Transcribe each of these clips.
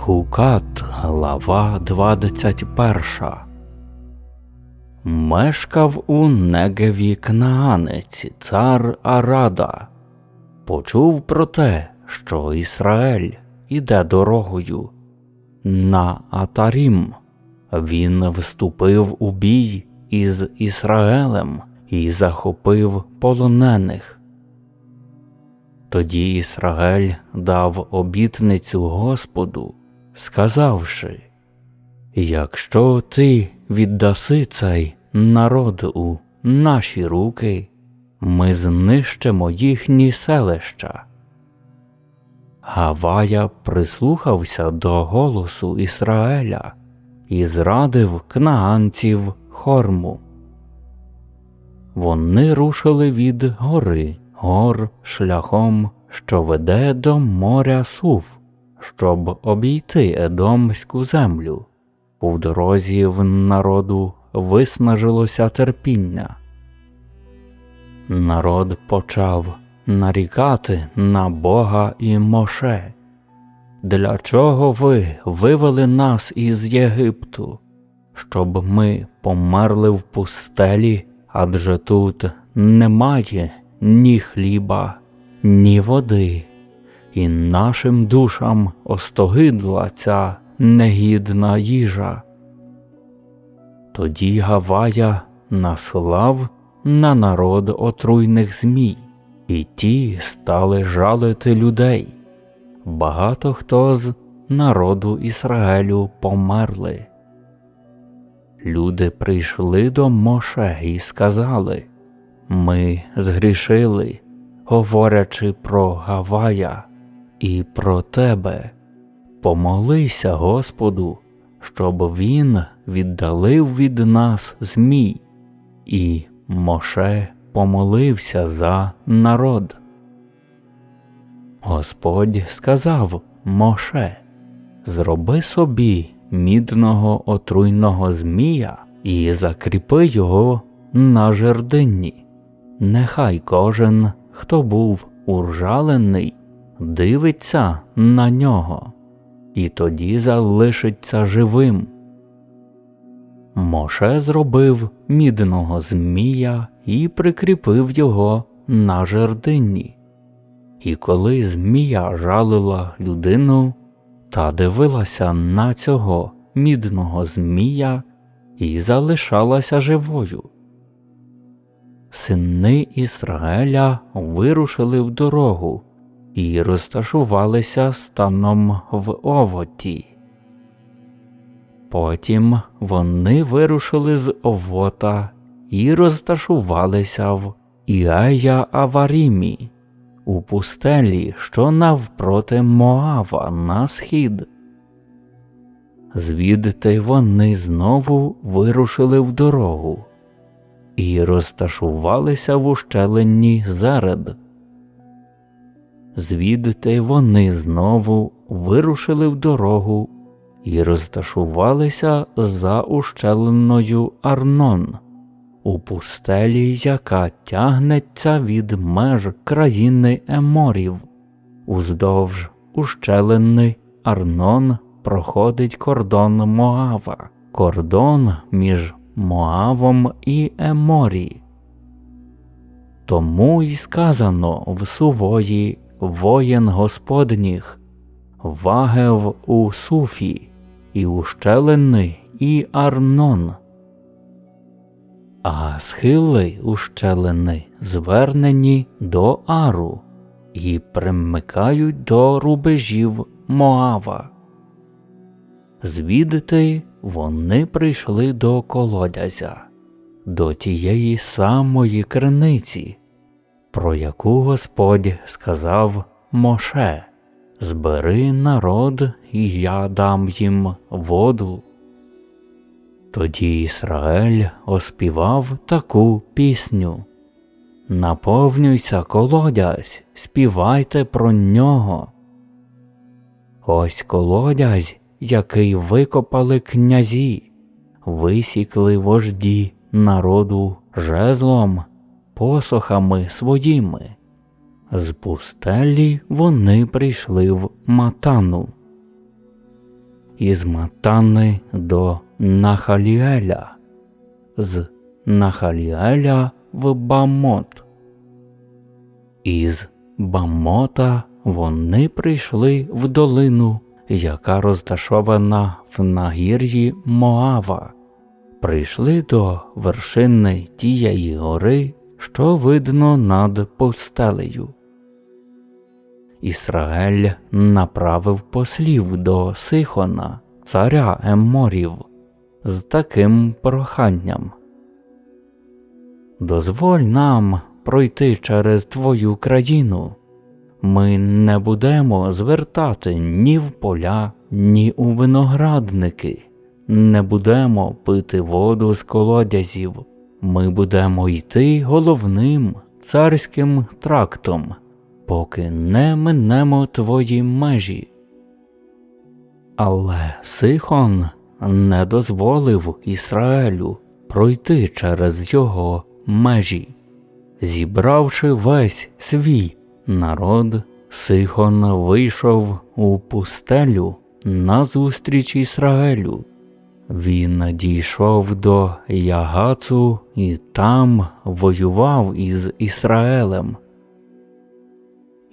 Хукат, глава 21. Мешкав у Негеві Кнаанець, цар Арада. Почув про те, що Ізраїль іде дорогою на Атарім. Він вступив у бій із Ізраїлем і захопив полонених. Тоді Ісраїль дав обітницю Господу, сказавши Якщо ти віддаси цей народ у наші руки, ми знищимо їхні селища. Гавая прислухався до голосу Ісраїля і зрадив кнаанців хорму. Вони рушили від гори гор шляхом, що веде до моря сув, щоб обійти Едомську землю. У дорозі в народу виснажилося терпіння. Народ почав нарікати на Бога і Моше. Для чого ви вивели нас із Єгипту, щоб ми померли в пустелі, адже тут немає ні хліба, ні води, і нашим душам остогидла ця негідна їжа. Тоді Гавая наслав на народ отруйних змій, і ті стали жалити людей. Багато хто з народу Ізраїлю померли. Люди прийшли до Моше і сказали Ми згрішили, говорячи про Гавая і про тебе. Помолися Господу, щоб він віддалив від нас змій, і Моше помолився за народ. Господь сказав Моше, зроби собі мідного отруйного змія і закріпи його на жердинні. Нехай кожен, хто був уржалений, дивиться на нього, і тоді залишиться живим. Моше зробив мідного змія і прикріпив його на жердинні. І коли змія жалила людину та дивилася на цього мідного змія і залишалася живою. Сини Ізраїля вирушили в дорогу і розташувалися станом в овоті. Потім вони вирушили з овота і розташувалися в Іая Аварімі у пустелі, що навпроти Моава на схід. Звідти вони знову вирушили в дорогу і розташувалися в ущелинні заред. Звідти вони знову вирушили в дорогу і розташувалися за ущелиною Арнон у пустелі, яка тягнеться від меж країни Еморів. Уздовж ущелини Арнон проходить кордон Моава, кордон між Моавом і Еморі. Тому й сказано в сувої воєн Господніх, вагев у суфі, і ущелини, і Арнон а схили ущелини звернені до Ару і примикають до рубежів Моава. Звідти вони прийшли до колодязя, до тієї самої криниці, про яку Господь сказав Моше Збери народ, і я дам їм воду. Тоді Ісраїль оспівав таку пісню Наповнюйся колодязь, співайте про нього. Ось колодязь, який викопали князі, висікли вожді народу жезлом, посохами своїми. З пустелі вони прийшли в матану. із Матани до Нахаліеля, з Нахаліеля в Бамот. Із Бамота вони прийшли в долину, яка розташована в нагір'ї Моава, прийшли до вершини тієї гори, що видно над пустелею. Ісраїль направив послів до Сихона, царя Емморів, з таким проханням. Дозволь нам пройти через твою країну. Ми не будемо звертати ні в поля, ні у виноградники, не будемо пити воду з колодязів, ми будемо йти головним царським трактом, поки не минемо твої межі. Але Сихон не дозволив Ісраїлю пройти через його межі, зібравши весь свій народ, Сихон вийшов у пустелю назустріч Ісраїлю. Він надійшов до Ягацу і там воював із Ісраїлем.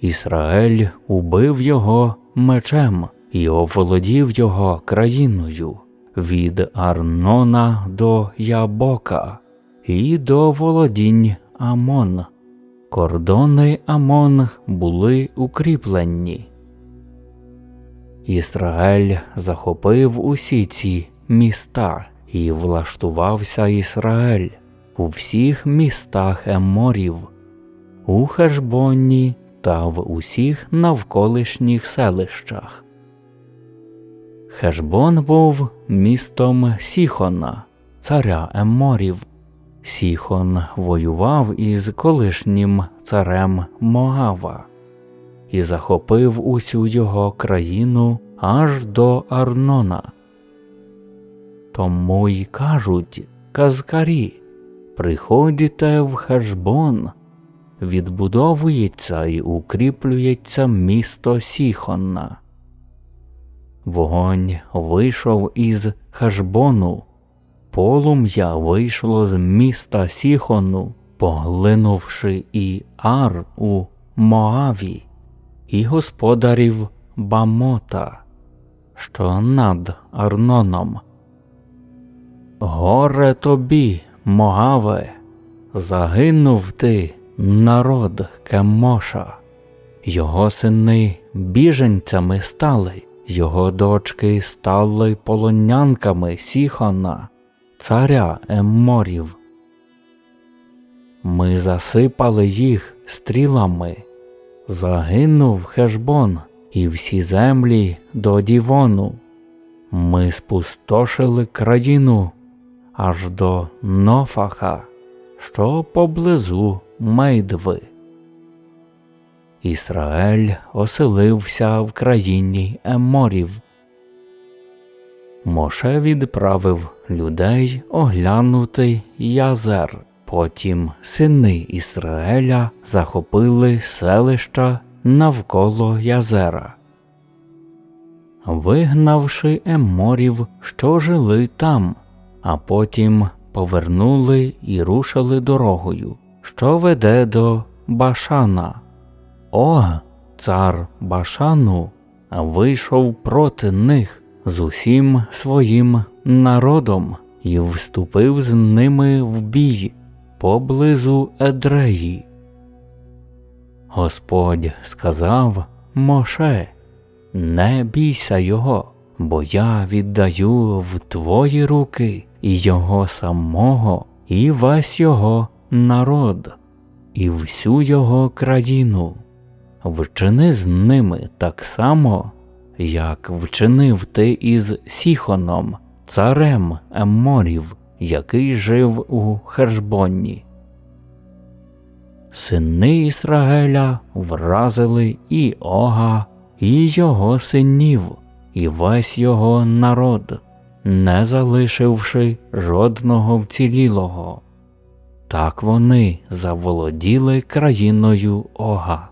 Ісраїль убив його мечем і оволодів його країною від Арнона до Ябока і до володінь Амон. Кордони Амон були укріплені. Ісраїль захопив усі ці міста і влаштувався Ісраїль у всіх містах Еморів, у Хешбоні та в усіх навколишніх селищах. Хешбон був містом Сіхона, царя Еморів. Сіхон воював із колишнім царем Моава і захопив усю його країну аж до Арнона. Тому й кажуть казкарі приходите в Хешбон, відбудовується і укріплюється місто Сіхона. Вогонь вийшов із Хешбону, полум'я вийшло з міста Сіхону, поглинувши і Ар у Моаві, і господарів Бамота, що над Арноном. Горе тобі, Моаве, загинув ти, народ Кемоша, його сини біженцями стали, його дочки стали полонянками Сіхона, царя Емморів. Ми засипали їх стрілами, загинув Хешбон і всі землі до Дівону. Ми спустошили країну аж до Нофаха, що поблизу Мейдви. Ісраїль оселився в країні Еморів. Моше відправив людей оглянути язер. Потім сини Ісраїля захопили селища навколо язера. Вигнавши еморів, що жили там, а потім повернули і рушили дорогою, що веде до Башана. О, цар Башану вийшов проти них з усім своїм народом і вступив з ними в бій поблизу Едреї. Господь сказав Моше, не бійся його, бо я віддаю в твої руки його самого, і весь його народ, і всю його країну. Вчини з ними так само, як вчинив ти із Сіхоном, царем Емморів, який жив у Хершбонні. Сини Ісраїля вразили і Ога, і його синів, і весь його народ, не залишивши жодного вцілілого. Так вони заволоділи країною Ога.